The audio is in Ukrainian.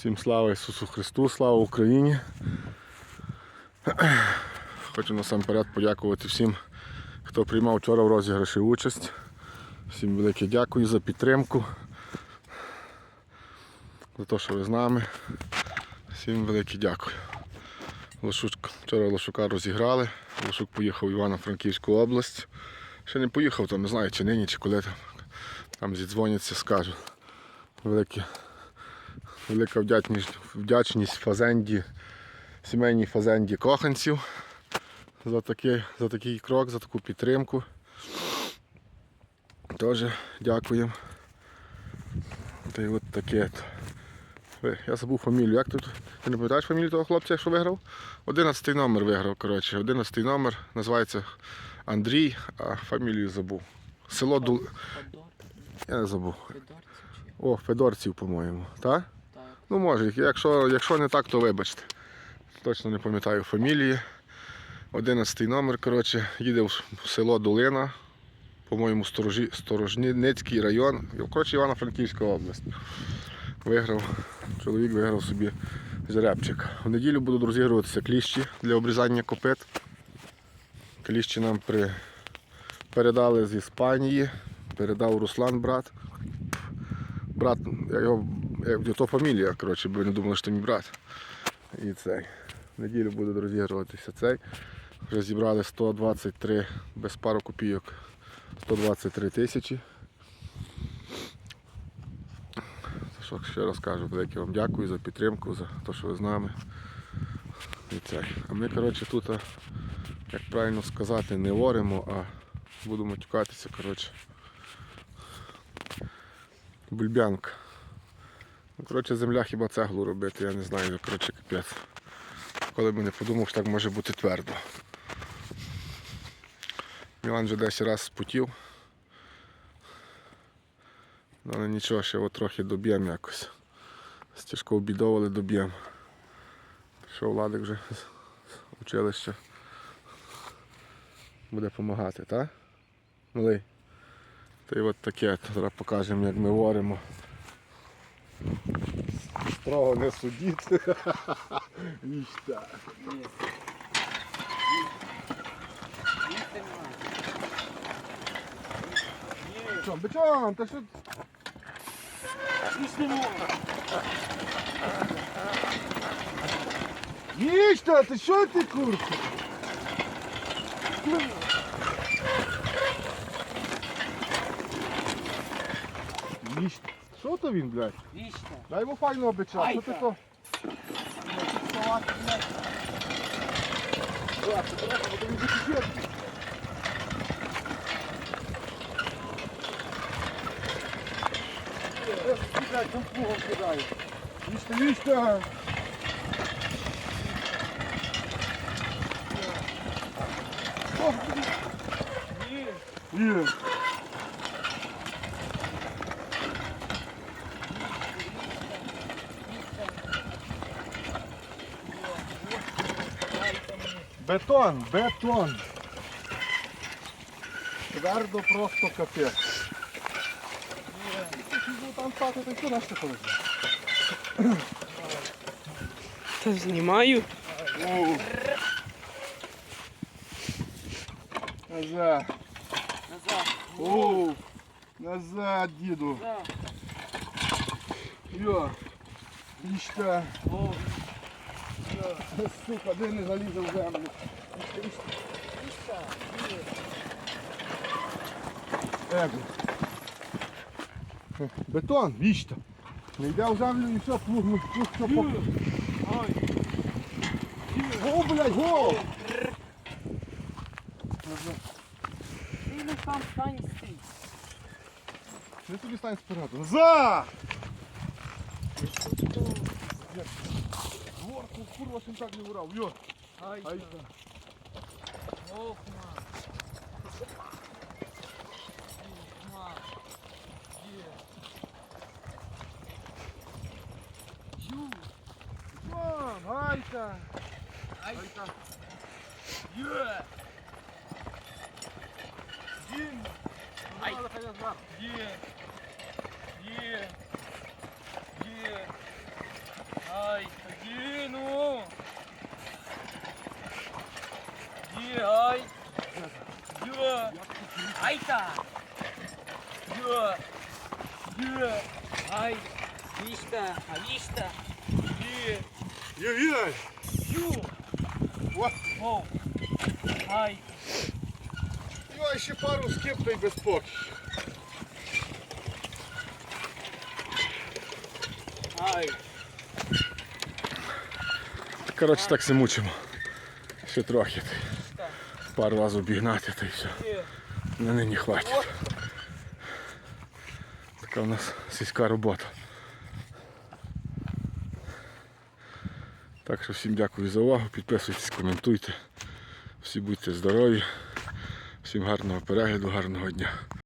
Всім слава Ісусу Христу, слава Україні. Хочу насамперед подякувати всім, хто приймав вчора в розіграші участь. Всім велике дякую за підтримку, за те, що ви з нами. Всім велике дякую. Лошук, вчора Лошука розіграли. Лошук поїхав в Івано-Франківську область. Ще не поїхав, там не знаю, чи нині, чи коли там. Там зідзвоняться, скажуть. Велике Велика вдячність, вдячність фазенді, сімейній фазенді коханців за такий, за такий крок, за таку підтримку. Теж дякуємо. Та й от таке. Я забув фамілію. Як тут? Ти не пам'ятаєш фамілію того хлопця, що виграв? Одинадцятий номер виграв, коротше. Одинадцятий номер називається Андрій, а фамілію забув. Село Дул. Я не забув. О, Федорців, по-моєму. Так? Ну може, якщо, якщо не так, то вибачте. Точно не пам'ятаю фамілії. Одинадцятий номер, коротше, їде в село Долина, по-моєму, Сторожницький район, коротше, Івано-Франківська область. Виграв, чоловік виграв собі жеребчик. В неділю будуть розігруватися кліщі для обрізання копит. Кліщі нам при... передали з Іспанії, передав Руслан брат. Брат, я його, я, то фамілія, коротше, бо не думали, що це мій брат. І цей. Неділю буде розігруватися цей. Вже зібрали 123 без пару копійок. 123 тисячі. Що ще раз кажу, велике вам дякую за підтримку, за те, що ви з нами. І цей. А ми, коротше, тут, як правильно сказати, не оремо, а будемо тікатися, коротше. Бульбянка. Ну, коротше, земля хіба цеглу робити, я не знаю, коротше, капець. Коли б не подумав, що так може бути твердо. Мілан вже 10 разів спотів. Ну, Але нічого, ще от трохи доб'ємо якось. Стіжко обідовали, доб'ємо. Пішов Владик вже з училища. Буде допомагати, так? Малий. Та й от таке, зараз покажемо, як ми варимо. Строго не судіть. Ніч так. Що, бичом, та що? Немає. Їжте, ти що ти курку? Їжте. Що то він, блядь? Їсти. Дай йому файного бича, Ай, що ти то? Блядь. Там плугом кидає. О, Ні. Бетон, бетон. Твердо просто капець. Там стати, то що наш ти ходиш? Та знімаю. Назад. Назад. О, назад, діду. Йо. Іщта. О, Сука, де не залізав в землю. їсти. Бетон, віщта. Не йде в землю і все, плуг, ну, плуг, все. Го, блядь, го! Ти не там стань стій. Не тобі стань спереду. Назад! Горку, курва, син так не урав, йо. Ай, Ай. Ох, ма. Ма. Є. Ю. Вон, гайка. Ай, та. Є. Дім. Ай. Надо, хай я знаю. Є. Ай. Віста. А віста. Є. Євгеній! Ю. О! Ай. Йой, ще пару скип та й без спокій. Ай. Коротше, так се мучимо. Ще трохи. Пару разів обігнати та й все. На нині хватить. Така в нас сільська робота. Так що всім дякую за увагу. Підписуйтесь, коментуйте. Всі будьте здорові. Всім гарного перегляду, гарного дня.